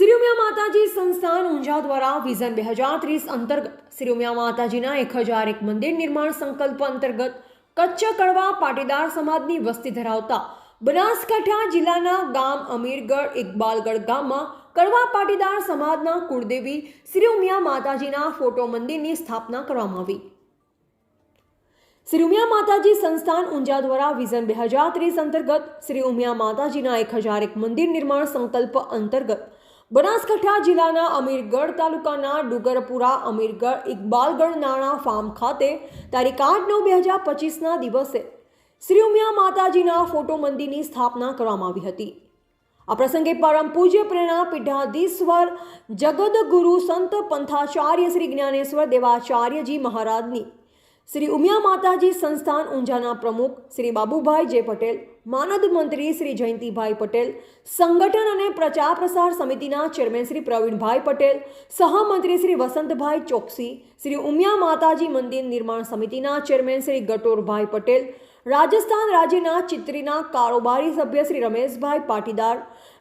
શ્રી ઉમિયા માતાજી સંસ્થાન ઊંઝા દ્વારા વિઝન બે હજાર ત્રીસ અંતર્ગત શ્રી ઉમિયા માતાજીના એક હજાર એક મંદિર નિર્માણ સંકલ્પ અંતર્ગત કચ્છ કડવા પાટીદાર સમાજની વસ્તી ધરાવતા બનાસકાંઠા જિલ્લાના ગામ અમીરગઢ ઇકબાલગઢ ગામમાં કડવા પાટીદાર સમાજના કુળદેવી શ્રી ઉમિયા માતાજીના ફોટો મંદિરની સ્થાપના કરવામાં આવી. શ્રી ઉમિયા માતાજી સંસ્થાન ઊંઝા દ્વારા વિઝન બે હજાર ત્રીસ અંતર્ગત શ્રી ઉમિયા માતાજીના એક હજાર એક મંદિર નિર્માણ સંકલ્પ અંતર્ગત બનાસકાંઠા જિલ્લાના અમીરગઢ તાલુકાના ડુગરપુરા, અમીરગઢ ઇકબાલગઢ નાણા ફાર્મ ખાતે તારીખ આઠ નવ બે હજાર પચીસના દિવસે શ્રી ઉમિયા માતાજીના ફોટો મંદિરની સ્થાપના કરવામાં આવી હતી. આ પ્રસંગે પરમ પૂજ્ય પ્રેરણા પીઠાધીશ્વર જગદગુરુ સંત પંથાચાર્ય શ્રી જ્ઞાનેશ્વર દેવાચાર્યજી મહારાજની શ્રી ઉમિયા માતાજી સંસ્થાન ઊંઝાના પ્રમુખ શ્રી બાબુભાઈ જે પટેલ, માનદ મંત્રી શ્રી જયંતિભાઈ પટેલ, સંગઠન અને પ્રચાર પ્રસાર સમિતિના ચેરમેન શ્રી પ્રવીણભાઈ પટેલ, સહમંત્રી શ્રી વસંતભાઈ ચોકસી, શ્રી ઉમિયા માતાજી મંદિર નિર્માણ સમિતિના ચેરમેન શ્રી ગટોરભાઈ પટેલ રાજસ્થાન રાજ્યના ચિત્રીના કારોબારી સભ્ય શ્રી રમેશભાઈ પાટીદાર,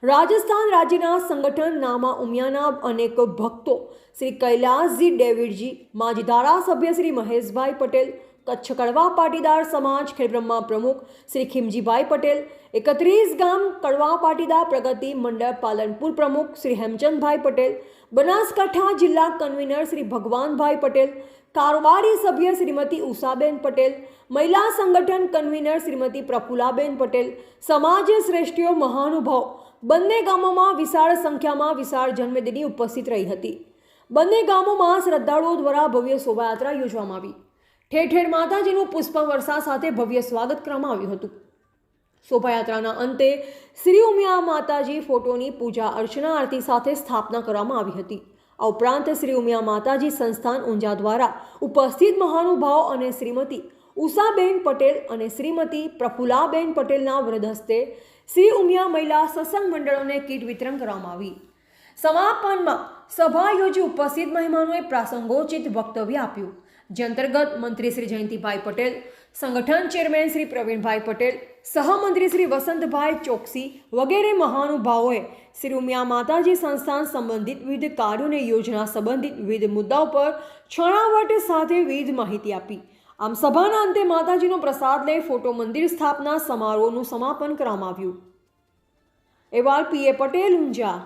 રાજસ્થાન રાજ્યના સંગઠન નામા ઉમિયાના અનેક ભક્તો શ્રી કૈલાસજી ડેવિડજી, માજી ધારાસભ્ય શ્રી મહેશભાઈ પટેલ કચ્છ કડવા પાટીદાર સમાજ ખેડબ્રહ્મા પ્રમુખ શ્રી ખીમજીભાઈ પટેલ, એકત્રીસ ગામ કડવા પાટીદાર પ્રગતિ મંડળ પાલનપુર પ્રમુખ શ્રી હેમચંદભાઈ પટેલ, બનાસકાંઠા જિલ્લા કન્વીનર શ્રી ભગવાનભાઈ પટેલ, કારોબારી સભ્ય શ્રીમતી ઉષાબેન પટેલ, મહિલા સંગઠન કન્વીનર શ્રીમતી પ્રફુલાબેન પટેલ, સમાજ શ્રેષ્ઠીઓ મહાનુભાવ. બંને ગામોમાં વિશાળ સંખ્યામાં વિશાળ જન્મદિની ઉપસ્થિત રહી હતી. બંને ગામોમાં શ્રદ્ધાળુઓ દ્વારા ભવ્ય શોભાયાત્રા યોજવામાં આવી. ઠેર ઠેર માતાજીનું પુષ્પ વર્ષા સાથે ભવ્ય સ્વાગત કરવામાં આવ્યું હતું. શોભાયાત્રાના અંતે શ્રી ઉમિયા માતાજી ફોટોની પૂજા અર્ચના આરતી સાથે સ્થાપના કરવામાં આવી હતી. આ ઉપરાંત શ્રી ઉમિયા માતાજી સંસ્થાન ઊંઝા દ્વારા ઉપસ્થિત મહાનુભાવ અને શ્રીમતી ઉષાબેન પટેલ અને શ્રીમતી પ્રફુલાબેન પટેલના વ્રદહસ્તે શ્રી ઉમિયા મહિલા સત્સંગ મંડળોને કીટ વિતરણ કરવામાં આવી. સમાપનમાં સભા યોજી ઉપસ્થિત મહેમાનોએ પ્રાસંગોચિત વક્તવ્ય આપ્યું. જે અંતર્ગત મંત્રી શ્રી જયંતિભાઈ પટેલ, સંગઠન ચેરમેન શ્રી પ્રવીણભાઈ પટેલ, સહમંત્રી શ્રી વસંતભાઈ ચોકસી વગેરે મહાનુભાવોએ શ્રી ઉમિયા માતાજી સંસ્થાન સંબંધિત વિવિધ કાર્યોને યોજના સંબંધિત વિવિધ મુદ્દાઓ પર છણાવટ સાથે વિવિધ માહિતી આપી. આમ સભાના અંતે માતાજીનો પ્રસાદ લઈ ફોટો મંદિર સ્થાપના સમારોહનું સમાપન કરવામાં આવ્યું. એવાલ પીએ પટેલ, ઊંઝા.